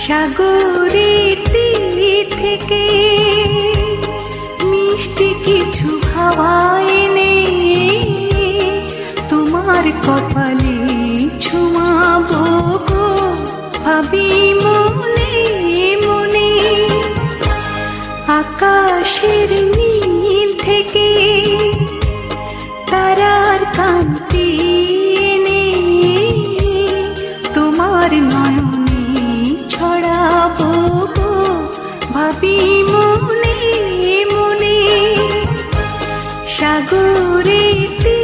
সাগরের থেকে মিষ্টি কিছু খাওয়ায় নে তোমার কপালে ভাবি মনে মনে আকাশের সাগরের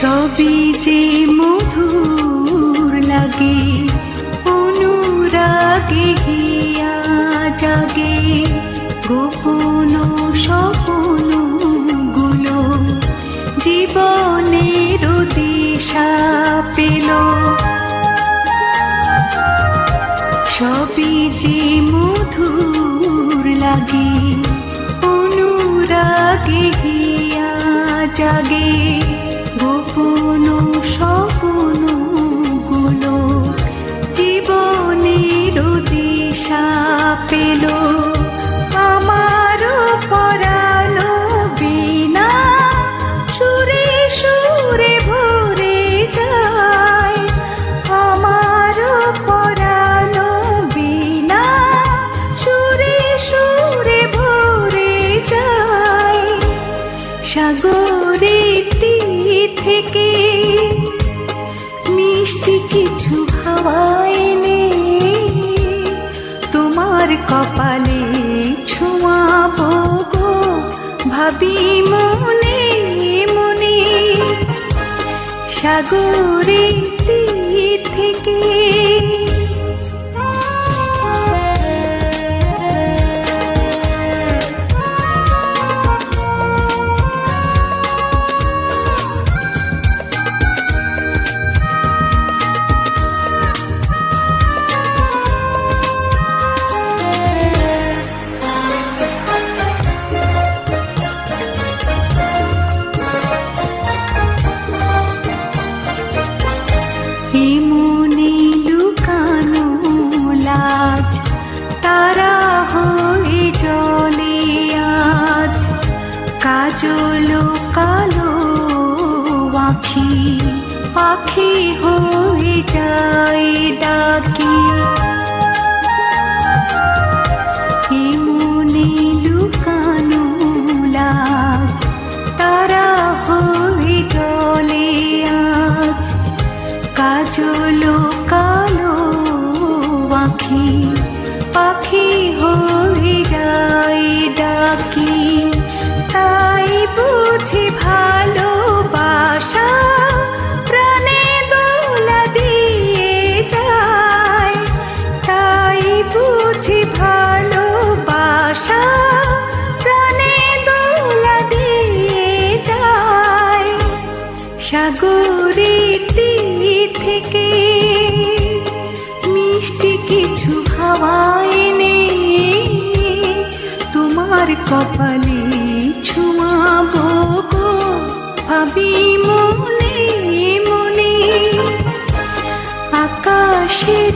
সবই যে মধুর লাগে, অনুরাগে হিয়া জাগে, গোপন স্বপনগুলো জীবনের দিশা পেল। সবই যে মধুর লাগে, অনুরাগে হিয়া দিশা পেল। আমার পরানো বিনা সুরে সুরে ভরে যায়। আমার পরানো বিনা সুরে সুরে ভরে যায়। সাগরের তীর থেকে মিষ্টি কিছু হাওয়ায় সাগরের তীর থেকে আখি পাখি হয়ে যায়। সাগরের থেকে মিষ্টি কিছু হাওয়ায় এনে তোমার কপালে ছোঁয়াবো গো। ভাবি মনে মনে আকাশের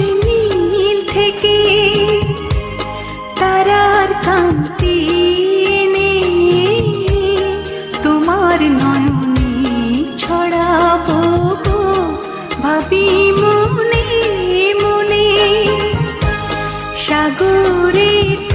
সাগরের